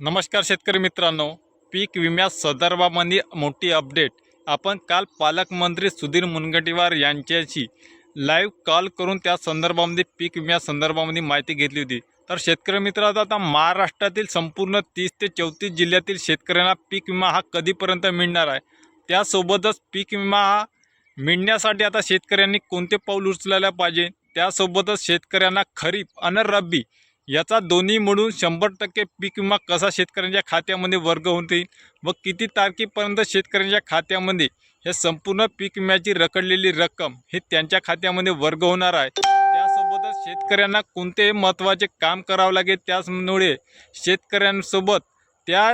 नमस्कार शेतकरी मित्रांनो पीक विम्या संदर्भामध्ये मोठी अपडेट. आपण काल पालकमंत्री सुधीर मुनगंटीवार यांच्याशी लाईव्ह कॉल करून त्या संदर्भामध्ये पीक विम्या संदर्भामध्ये माहिती घेतली होती. तर शेतकरी मित्रांनो आता महाराष्ट्रातील संपूर्ण तीस ते चौतीस जिल्ह्यातील शेतकऱ्यांना पीक विमा हा कधीपर्यंत मिळणार आहे? त्यासोबतच पीक विमा हा मिळण्यासाठी आता शेतकऱ्यांनी कोणते पाऊल उचलायला पाहिजे? त्यासोबतच शेतकऱ्यांना खरीप आणि रब्बी याचा दोन्ही मिळून शंभर टक्के पीक विमा कसा शेतकऱ्यांच्या खात्यामध्ये वर्ग होऊन येईल व किती तारखेपर्यंत शेतकऱ्यांच्या खात्यामध्ये हे संपूर्ण पीक विम्याची रखडलेली रक्कम ही त्यांच्या खात्यामध्ये वर्ग होणार आहे? त्यासोबतच शेतकऱ्यांना कोणते महत्त्वाचे काम करावं लागेल त्याचमुळे शेतकऱ्यांसोबत त्या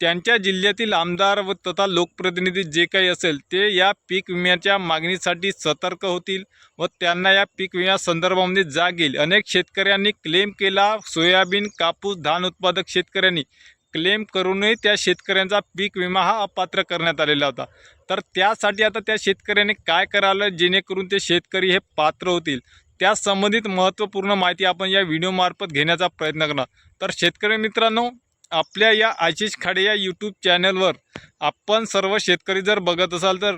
त्यांच्या जिल्ह्यातील आमदार व तथा लोकप्रतिनिधी जे काही असेल ते या पीक विम्याच्या मागणीसाठी सतर्क होतील व त्यांना या पीक विम्या संदर्भामध्ये जाग येईल. अनेक शेतकऱ्यांनी क्लेम केला सोयाबीन कापूस धान उत्पादक शेतकऱ्यांनी क्लेम करूनही त्या शेतकऱ्यांचा पीक विमा हा अपात्र करण्यात आलेला होता. तर त्यासाठी आता त्या शेतकऱ्यांनी काय करावं जेणेकरून ते शेतकरी हे पात्र होतील? त्या संबंधित महत्त्वपूर्ण माहिती आपण या व्हिडिओमार्फत घेण्याचा प्रयत्न करणार. तर शेतकरी मित्रांनो आपल्या या आशिष खाडे या यूट्यूब चॅनलवर आपण सर्व शेतकरी जर बघत असाल तर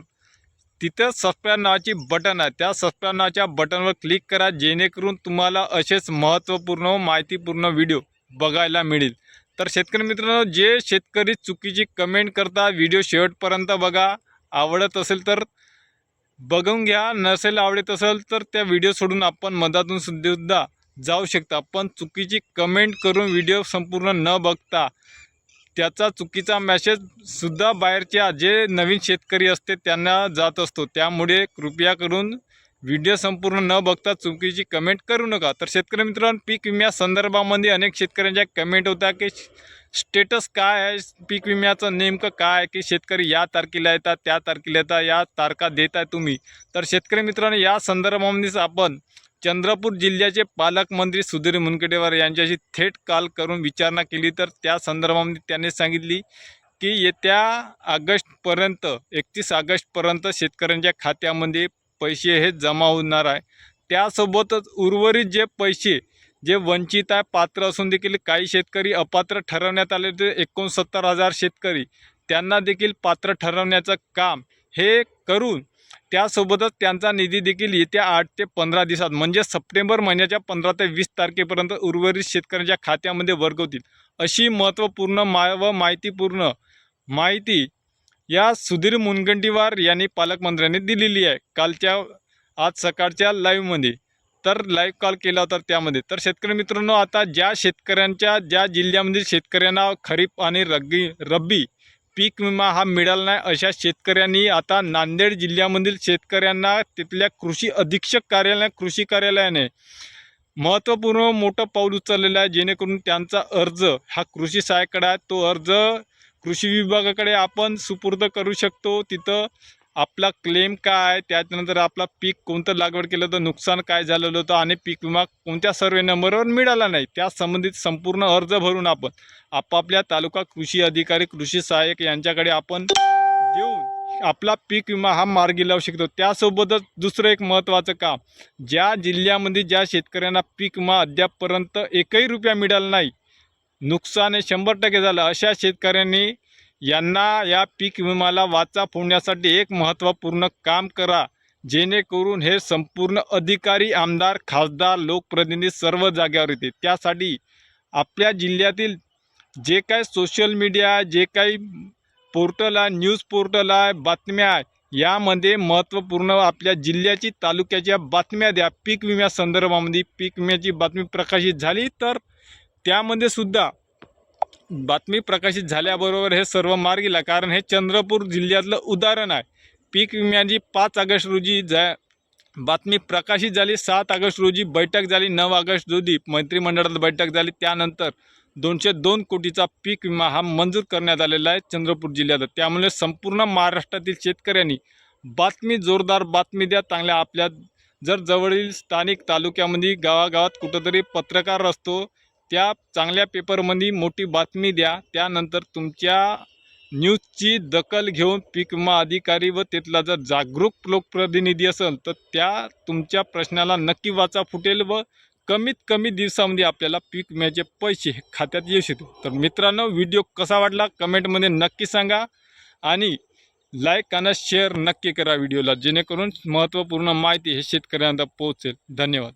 तिथं सबस्क्राईब नावाची बटन आहे. त्या सबस्क्राईब नावाच्या बटनवर क्लिक करा जेणेकरून तुम्हाला असेच महत्त्वपूर्ण व माहितीपूर्ण व्हिडिओ बघायला मिळेल. तर शेतकरी मित्रांनो जे शेतकरी चुकीची कमेंट करता व्हिडिओ शेवटपर्यंत बघा. आवडत असेल तर बघून घ्या. नसेल आवडत असेल तर त्या व्हिडिओ सोडून आपण मधातून सुद्धा जाऊ शकता. पण चुकीची कमेंट करून व्हिडिओ संपूर्ण न बघता त्याचा चुकीचा मॅसेजसुद्धा बाहेरच्या जे नवीन शेतकरी असते त्यांना जात असतो. त्यामुळे कृपया करून व्हिडिओ संपूर्ण न बघता चुकीची कमेंट करू नका. तर शेतकरी मित्रांनो पीक विम्या संदर्भामध्ये अनेक शेतकऱ्यांच्या कमेंट होत्या की स्टेटस काय आहे? पीक विम्याचं नेमकं काय आहे? की शेतकरी या तारखेला येतात त्या तारखेला येतात या तारखा देत आहे तुम्ही. तर शेतकरी मित्रांनो या संदर्भामध्येच आपण चंद्रपूर जिल्ह्याचे पालकमंत्री सुधीर मुनगंटीवार यांच्याशी थेट काल करून विचारणा केली. तर त्या संदर्भामध्ये त्यांनी सांगितली की येत्या ऑगस्टपर्यंत एकतीस ऑगस्टपर्यंत शेतकऱ्यांच्या खात्यामध्ये पैसे हे जमा होणार आहे. त्यासोबतच उर्वरित जे पैसे जे वंचित आहे पात्र असून देखील काही शेतकरी अपात्र ठरवण्यात आले. ते एकोणसत्तर हजार शेतकरी त्यांना देखील पात्र ठरवण्याचं काम हे करून त्यासोबतच त्यांचा निधी देखील येत्या आठ ते पंधरा दिवसात म्हणजे सप्टेंबर महिन्याच्या पंधरा ते वीस तारखेपर्यंत उर्वरित शेतकऱ्यांच्या खात्यामध्ये वर्ग होतील अशी महत्त्वपूर्ण मा व माहितीपूर्ण माहिती या सुधीर मुनगंटीवार यांनी पालकमंत्र्यांनी दिलेली आहे. कालच्या आज सकाळच्या लाईव्हमध्ये तर लाईव्ह कॉल केला होता त्यामध्ये. तर शेतकरी मित्रांनो आता ज्या शेतकऱ्यांच्या ज्या जिल्ह्यामधील शेतकऱ्यांना खरीप आणि रग्गी रब्बी पीक विमा हा मिळाला नाही अशा शेतकऱ्यांनी आता नांदेड जिल्ह्यामधील शेतकऱ्यांना तिथल्या कृषी अधीक्षक कार्यालय कृषी कार्यालयाने महत्त्वपूर्ण मोठं पाऊल उचललेलं आहे. जेणेकरून त्यांचा अर्ज हा कृषी सहाय्यकडे आहे. तो अर्ज कृषी विभागाकडे आपण सुपूर्द करू शकतो. तिथं आपला क्लेम काय? आहे त्याच्यानंतर आपला पीक कोणतं लागवड केलं तर नुकसान काय झालेलं होतं आणि पीक विमा कोणत्या सर्वे नंबरवर मिळाला नाही? त्या संबंधित संपूर्ण अर्ज भरून आपण आपापल्या तालुका कृषी अधिकारी कृषी सहाय्यक यांच्याकडे आपण देऊन आपला पीक विमा हा मार्गी लावू शकतो. त्यासोबतच दुसरं एक महत्त्वाचं काम ज्या जिल्ह्यामध्ये ज्या शेतकऱ्यांना पीक विमा अद्यापपर्यंत एकही रुपया मिळाला नाही नुकसान हे शंभर टक्के झालं अशा शेतकऱ्यांनी यांना या पीक विमाला वाचा फोडण्यासाठी एक महत्त्वपूर्ण काम करा. जेणेकरून हे संपूर्ण अधिकारी आमदार खासदार लोकप्रतिनिधी सर्व जाग्यावर येते त्यासाठी आपल्या जिल्ह्यातील जे काही सोशल मीडिया आहे जे काही पोर्टल आहे न्यूज पोर्टल आहे बातम्या आहे यामध्ये महत्त्वपूर्ण आपल्या जिल्ह्याची तालुक्याच्या बातम्या द्या. पीक विम्या संदर्भामध्ये पीक विम्याची बातमी प्रकाशित झाली तर त्यामध्ये सुद्धा बातमी प्रकाशित झाल्याबरोबर हे सर्व मार्गीला कारण हे चंद्रपूर जिल्ह्यातलं उदाहरण आहे. पीक विम्याची पाच ऑगस्ट रोजी जा बातमी प्रकाशित झाली सात ऑगस्ट रोजी बैठक झाली नऊ ऑगस्ट रोजी मंत्रिमंडळात बैठक झाली त्यानंतर दोनशे दोन कोटीचा पीक विमा हा मंजूर करण्यात आलेला आहे चंद्रपूर जिल्ह्यात. त्यामुळे संपूर्ण महाराष्ट्रातील शेतकऱ्यांनी बातमी जोरदार बातमी द्या चांगल्या आपल्या जर जवळील स्थानिक तालुक्यामध्ये गावागावात कुठंतरी पत्रकार असतो त्या चांगल्या पेपरमध्ये मोठी बातमी द्या. त्यानंतर तुमच्या न्यूजची दखल घेऊन पीक विमा अधिकारी व तिथला जर जागरूक लोकप्रतिनिधी असेल तर त्या तुमच्या प्रश्नाला नक्की वाचा फुटेल व कमीत कमी दिवसामध्ये आपल्याला पीक विम्याचे पैसे हे खात्यात येऊ शकतो तर मित्रांनो व्हिडिओ कसा वाटला कमेंटमध्ये नक्की सांगा आणि लाईक आणि शेअर नक्की करा व्हिडिओला जेणेकरून महत्त्वपूर्ण माहिती हे शेतकऱ्यांना पोहोचेल. धन्यवाद.